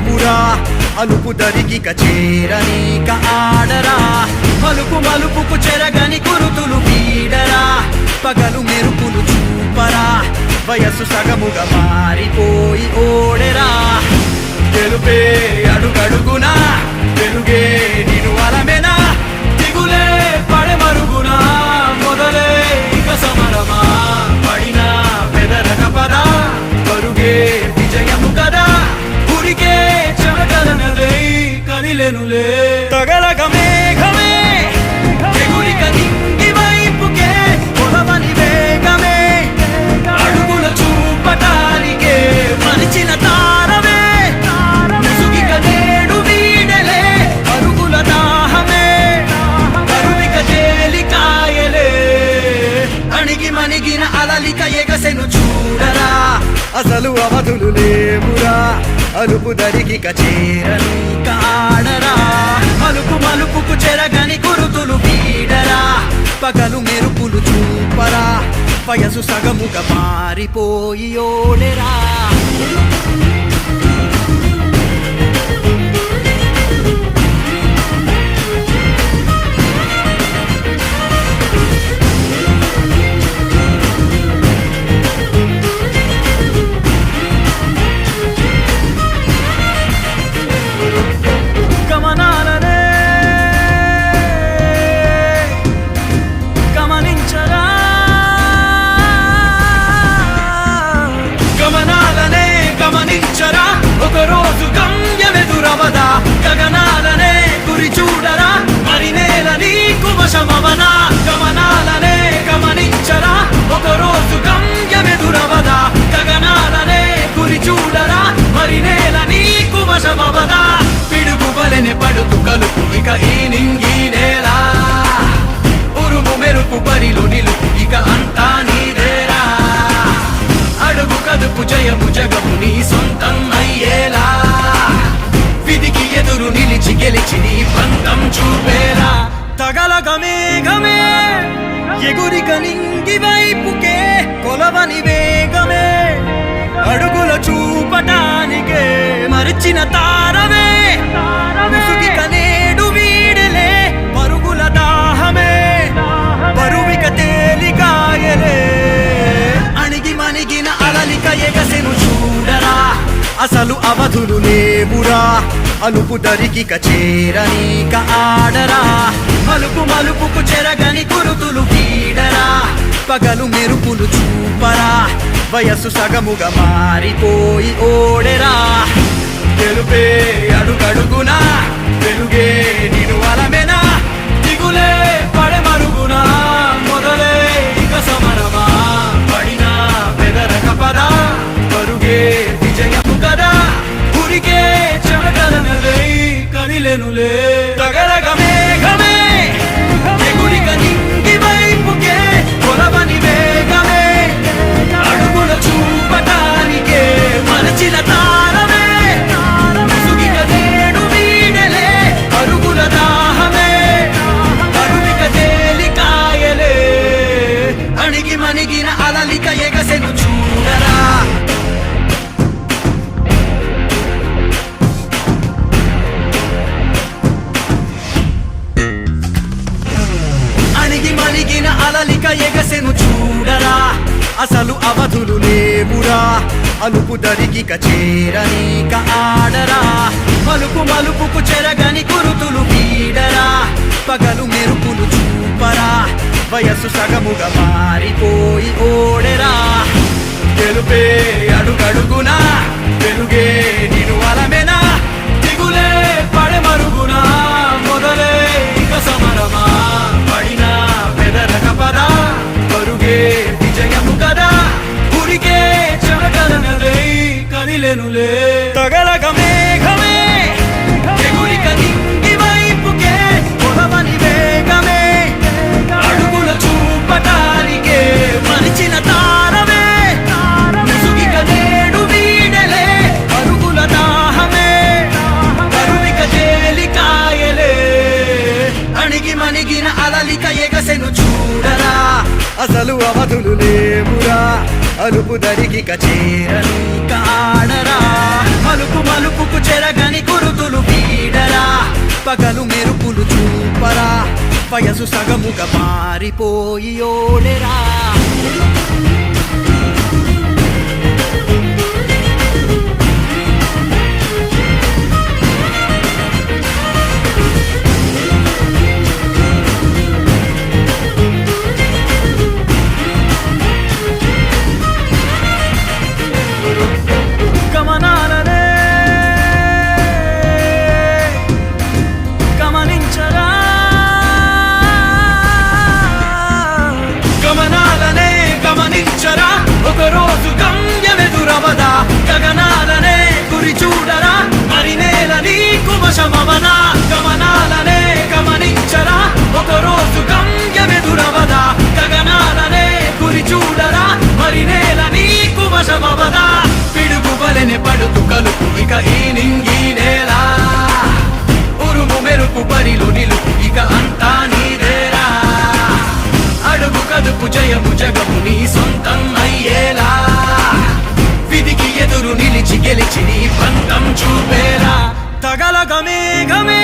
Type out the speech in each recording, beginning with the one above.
లేవురా అలుపు దరిగిక చేరనీక ఆడరా. మలుపు మలుపుకు చెరగని గురుతులు వీడరా పగలు మెరుపులు చూపరా. వయసు సగముగా మారిపోయి ఓడెరా. గెలుపే అడుగడుగునా వెలుగే నిను అలమెనా. అలుపు దరికి కచేరను కాడరా. మలుపు మలుపుకు చెరగని గురుతులు వీడరా పగలు మెరుపులు చూపరా. వయసు సగముగా మారిపోయి ఓడెరా. వచ్చిన తారవే ముసుగిక కనేడు వీడలే పరుగుల దాహమే. పరువిక తేలికాయలే అణిగి మణిగిన అలలిక ఎగసెను చూడరా. అసలు అవధులు లేవురా. అలుపు దరిగిక చేరనీక ఆడరా. మలుపు మలుపుకు చెరగని కురుతులు గీడరా పగలు మెరుపులు చూపరా. వయస్సు సగముగా మారిపోయి ఓడెరా. గెలుపే అడుగడుగునా? వెలుగే నిను అలమేనా? దిగులే పడమరుగునా? మొదలే ఇక సమరమా? పడినా పెదరక పదా? అసలు అవధులు లేవురా. అలుపు దరిగిక చేరనీక ఆడరా. మలుపు మలుపుకు చెరగని గురుతులు వీడరా పగలు మెరుపులు చూపరా. వయస్సు సగముగా మారిపోయి ఓడెరా. గెలుపే అడుగడుగునా. వెలుగే నిను అలమే అలుపు దరికి కచేరని కాడరా. మలుపు మలుపుకు చెరగని కురుతులు వీడరా పగలు మెరుపులు చూపరా. వయసు సగముగా మారిపోయి ఓడెరా ఇక ఈ నింగి నేల ఉరుము మెరుపు పరిలు నిలుపు ఇక అంతా నీదేరా అడుగు కదుపు జయము జగము నీ సొంతం అయ్యేలా విధికి ఎదురు నిలిచి గెలిచి నీ పంతం చూపేలా తగలగ గమే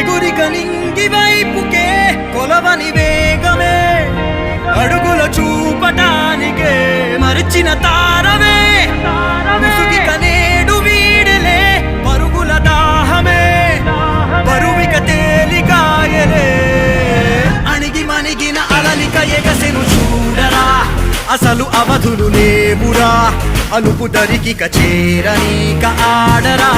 ఎగురిక నింగి వైపుకే కొలవని వేగమే అడుగుల చూపటానికే మరిచిన తా అసలు అవధులు లేవురా. అలుపు దరికి కచేరనీక ఆడరా.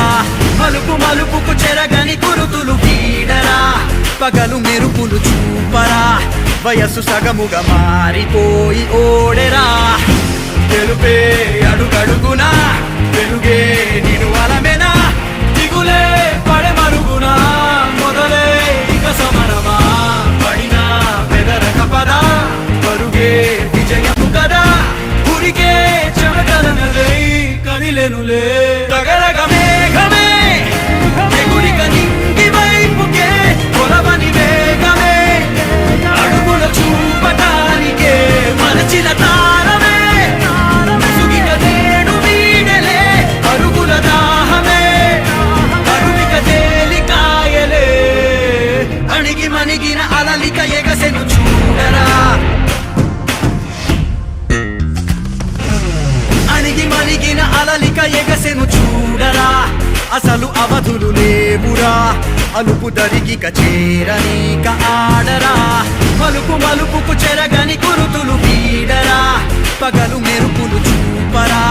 మలుపు మలుపుకు చెరగని కురుతులు వీడరా. పగలు మెరుపులు చూపరా. వయసు సగముగా మారిపోయి ఓడెరా. తెలుపే అడుగడుగునా తెలుగే నిను అలమెనా. దిగులే పడమరుగునా మొదలే ఇక సమరమా. అలుపు దరిగిక చేరనీక ఆడరా. మలుపు మలుపుకు చెరగని కురుతులు వీడరా పగలు మెరుపులు చూపరా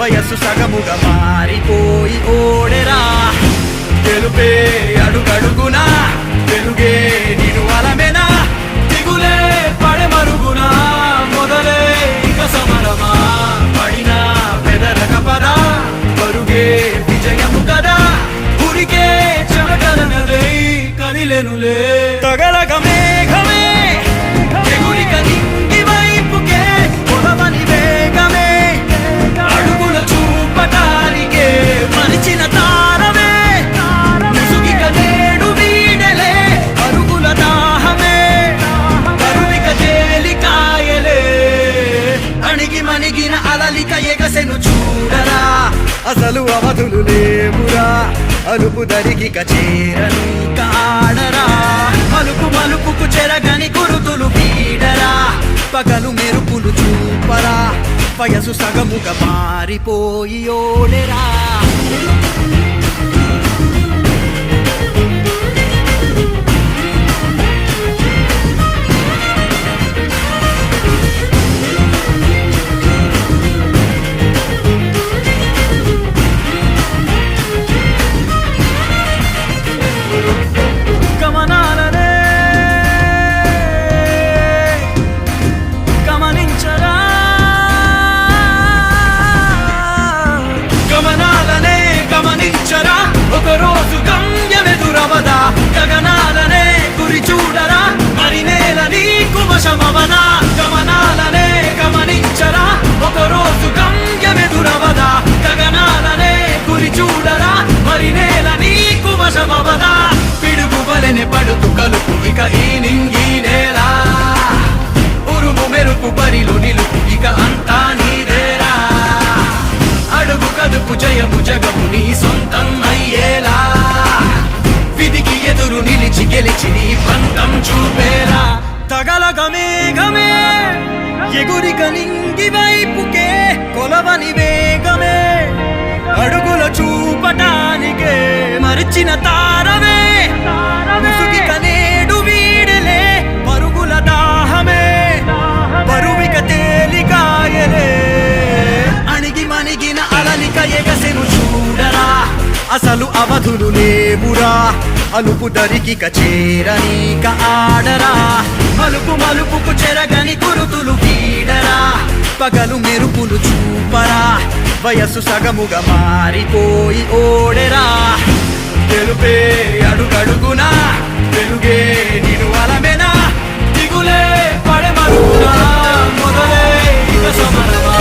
వయస్సు సగముగా మారిపోయి ఓడెరా. తెలుపే అడుగడుగునా తెలుగే నిను అలమెనా. లేవురా అలుపు దరికి కచేరని కాడరా. మలుపు మలుపుకు చెరగని గురుతులు వీడరా పగలు మెరుపులు చూపరా. వయసు సగముగా మారిపోయి ఓడెరా. మరిచిన తారవే ముసుగిక నేడు వీడలే పరుగుల దాహమే. పరువిక తేలికాయలే అణిగి మణిగిన అలనిక ఎగసెను చూడరా. అసలు అవధులు లేవురా. అలుపు దరికిక చేరనీక ఆడరా. మలుపు మలుపుకు చెరగని కురుతులు వీడరా పగలు మెరుపులు చూపరా. వయస్సు సగముగా మారిపోయి ఓడెరా. గెలుపే అడుగడుగునా? వెలుగే నిను అలమేనా? దిగులే పడమరుగునా మొదలే ఇక సమరమా?